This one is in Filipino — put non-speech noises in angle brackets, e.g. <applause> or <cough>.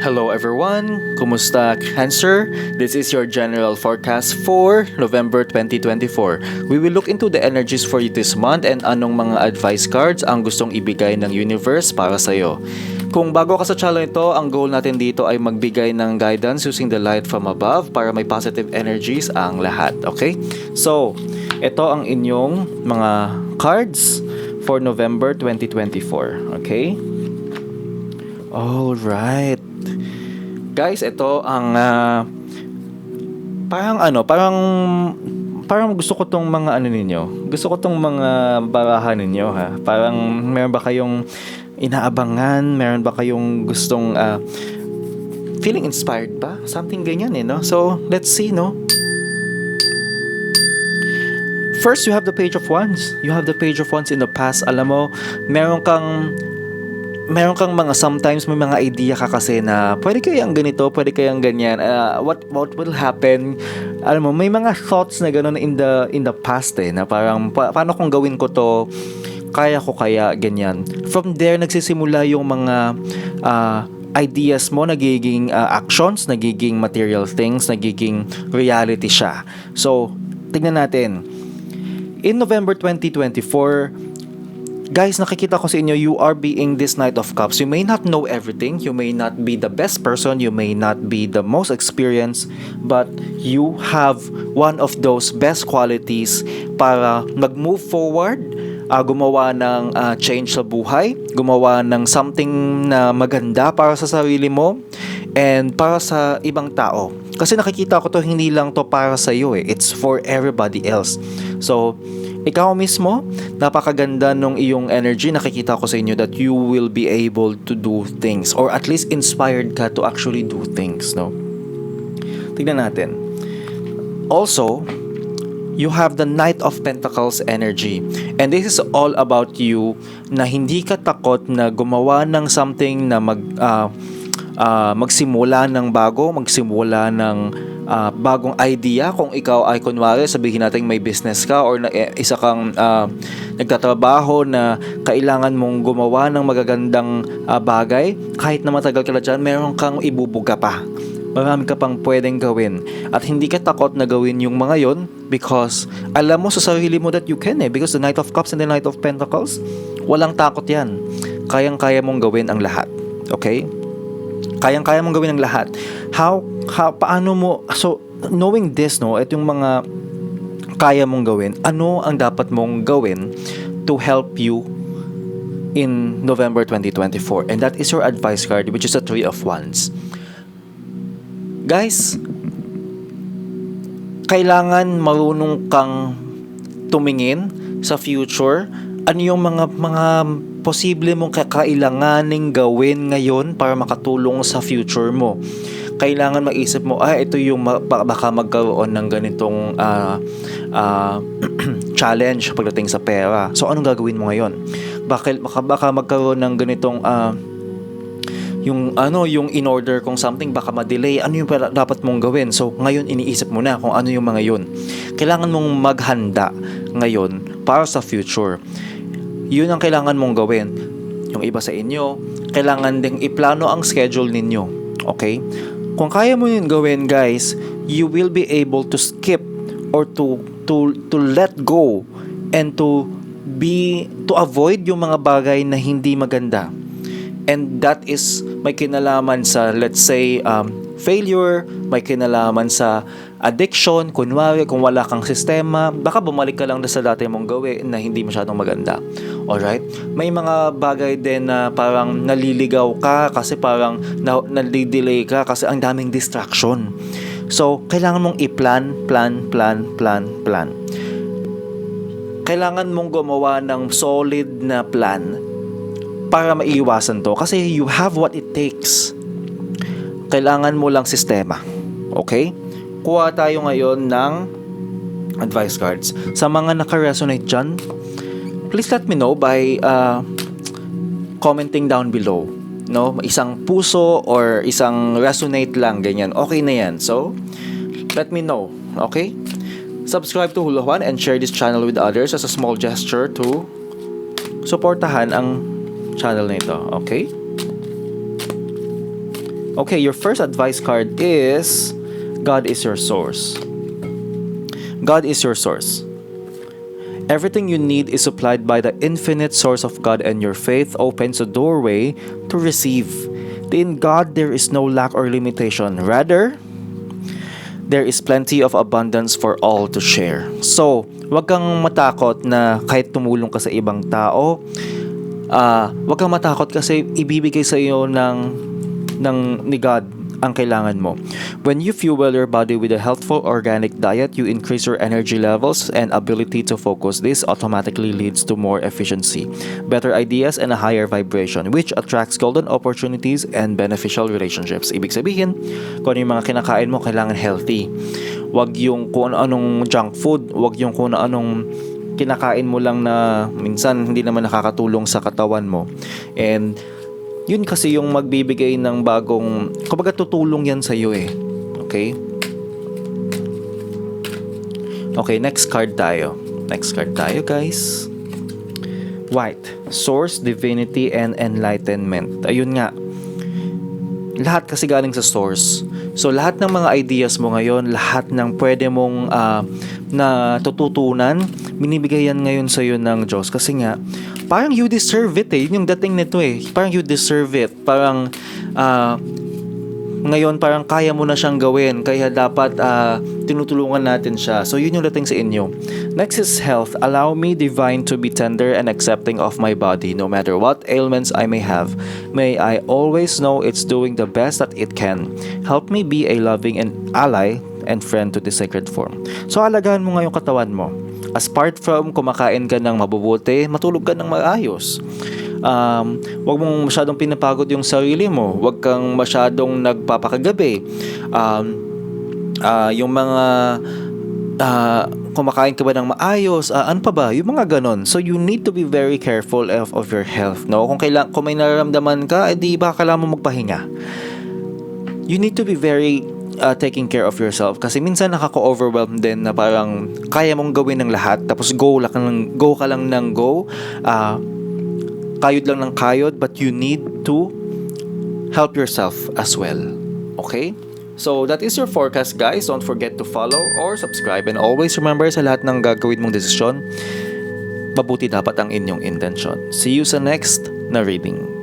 Hello everyone! Kumusta Cancer? This is your general forecast for November 2024. We will look into the energies for you this month and anong mga advice cards ang gustong ibigay ng universe para sa iyo. Kung bago ka sa channel ito, ang goal natin dito ay magbigay ng guidance using the light from above para may positive energies ang lahat. Okay? So, ito ang inyong mga cards for November 2024. Okay? All right. Guys, ito ang ah, parang ano, parang parang gusto ko tong mga ano ninyo. Gusto ko tong mga barahan ninyo ha. Parang meron ba kayong inaabangan, meron ba kayong gustong ah, feeling inspired ba? Something ganyan eh, no? So, let's see, no? First, you have the page of wands. You have the page of wands in the past. Alam mo, meron kang meron kang mga sometimes may mga idea ka kasi na pwede kayang ganito, pwede kayang ganyan. Uh, what what will happen? Alam mo, may mga thoughts na gano'n in the in the past eh na parang pa- paano kung gawin ko to? Kaya ko kaya ganyan. From there nagsisimula yung mga uh, ideas mo nagiging uh, actions, nagiging material things, nagiging reality siya. So, tignan natin. In November 2024, Guys, nakikita ko sa inyo, you are being this Knight of Cups. You may not know everything, you may not be the best person, you may not be the most experienced, but you have one of those best qualities para mag-move forward, uh, gumawa ng uh, change sa buhay, gumawa ng something na maganda para sa sarili mo, and para sa ibang tao. Kasi nakikita ko to hindi lang to para sa iyo eh. It's for everybody else. So, ikaw mismo, napakaganda nung iyong energy. Nakikita ko sa inyo that you will be able to do things or at least inspired ka to actually do things, no? Tignan natin. Also, you have the Knight of Pentacles energy. And this is all about you na hindi ka takot na gumawa ng something na mag uh, uh, magsimula ng bago, magsimula ng uh, bagong idea. Kung ikaw ay kunwari sabihin natin may business ka or na, eh, isa kang uh, nagtatrabaho na kailangan mong gumawa ng magagandang uh, bagay kahit na matagal ka na dyan meron kang ibubuga pa. Marami ka pang pwedeng gawin. At hindi ka takot na gawin yung mga yon because alam mo sa sarili mo that you can eh. Because the Knight of Cups and the Knight of Pentacles walang takot yan. Kayang-kaya mong gawin ang lahat. Okay kayang-kaya mong gawin ang lahat. How, how paano mo so knowing this no at yung mga kaya mong gawin ano ang dapat mong gawin to help you in November 2024 and that is your advice card which is a three of wands. Guys kailangan marunong kang tumingin sa future. Ano yung mga mga posible mong kakailanganing gawin ngayon para makatulong sa future mo. Kailangan maisip mo, ah, ito yung baka magkaroon ng ganitong uh, uh, <clears throat> challenge pagdating sa pera. So, anong gagawin mo ngayon? Baka, baka, baka magkaroon ng ganitong uh, yung ano yung in order kung something baka ma-delay. Ano yung dapat mong gawin? So ngayon iniisip mo na kung ano yung mga yun. Kailangan mong maghanda ngayon para sa future yun ang kailangan mong gawin yung iba sa inyo kailangan ding iplano ang schedule ninyo okay kung kaya mo yun gawin, guys, you will be able to skip or to to to let go and to be to avoid yung mga bagay na hindi maganda. And that is may kinalaman sa let's say um, failure, may kinalaman sa addiction, kunwari kung wala kang sistema, baka bumalik ka lang sa dati mong gawin na hindi masyadong maganda. Alright? May mga bagay din na parang naliligaw ka kasi parang na, nalidelay ka kasi ang daming distraction. So, kailangan mong i-plan, plan, plan, plan, plan. Kailangan mong gumawa ng solid na plan para maiwasan to kasi you have what it takes. Kailangan mo lang sistema. Okay? Kuha tayo ngayon ng advice cards. Sa mga naka-resonate dyan, please let me know by uh, commenting down below. No, isang puso or isang resonate lang ganyan. Okay na 'yan. So, let me know, okay? Subscribe to Hula Juan and share this channel with others as a small gesture to suportahan ang channel na ito, okay? Okay, your first advice card is God is your source. God is your source. Everything you need is supplied by the infinite source of God, and your faith opens a doorway to receive. In God, there is no lack or limitation. Rather, there is plenty of abundance for all to share. So, wag kang matakot na kahit tumulong ka sa ibang tao, ah, wag kang matakot kasi ibibigay sa iyo ng ng ni God ang kailangan mo. When you fuel your body with a healthful organic diet, you increase your energy levels and ability to focus. This automatically leads to more efficiency, better ideas, and a higher vibration, which attracts golden opportunities and beneficial relationships. Ibig sabihin, kung ano yung mga kinakain mo, kailangan healthy. Wag yung kung anong junk food, wag yung kung anong kinakain mo lang na minsan hindi naman nakakatulong sa katawan mo. And yun kasi yung magbibigay ng bagong, kumbaga tutulong yan sa iyo eh. Okay? Okay, next card tayo. Next card tayo, guys. White. Source, Divinity, and Enlightenment. Ayun nga. Lahat kasi galing sa source. So, lahat ng mga ideas mo ngayon, lahat ng pwede mong ah, na tututunan, binibigay yan ngayon sa iyo ng Diyos. Kasi nga, parang you deserve it eh. Yun yung dating nito eh. Parang you deserve it. Parang, ah, ngayon parang kaya mo na siyang gawin. Kaya dapat ah, tinutulungan natin siya. So yun yung dating sa inyo. Next is health. Allow me divine to be tender and accepting of my body. No matter what ailments I may have may I always know it's doing the best that it can. Help me be a loving and ally and friend to the sacred form. So alagaan mo nga yung katawan mo. As part from kumakain ka ng mabubuti matulog ka ng maayos um, wag mong masyadong pinapagod yung sarili mo. Wag kang masyadong nagpapakagabi. Um, ah, yung mga ah, kumakain ka ba ng maayos? Ah, ano pa ba? Yung mga ganon. So you need to be very careful of, of your health. No? Kung, kailang, kung may nararamdaman ka, edi ba kailangan mo magpahinga? You need to be very uh, taking care of yourself kasi minsan nakaka-overwhelm din na parang kaya mong gawin ng lahat tapos go lang ng go ka lang ng go Ah, kayod lang ng kayod but you need to help yourself as well. Okay? So that is your forecast guys. Don't forget to follow or subscribe and always remember sa lahat ng gagawin mong desisyon, mabuti dapat ang inyong intention. See you sa next na reading.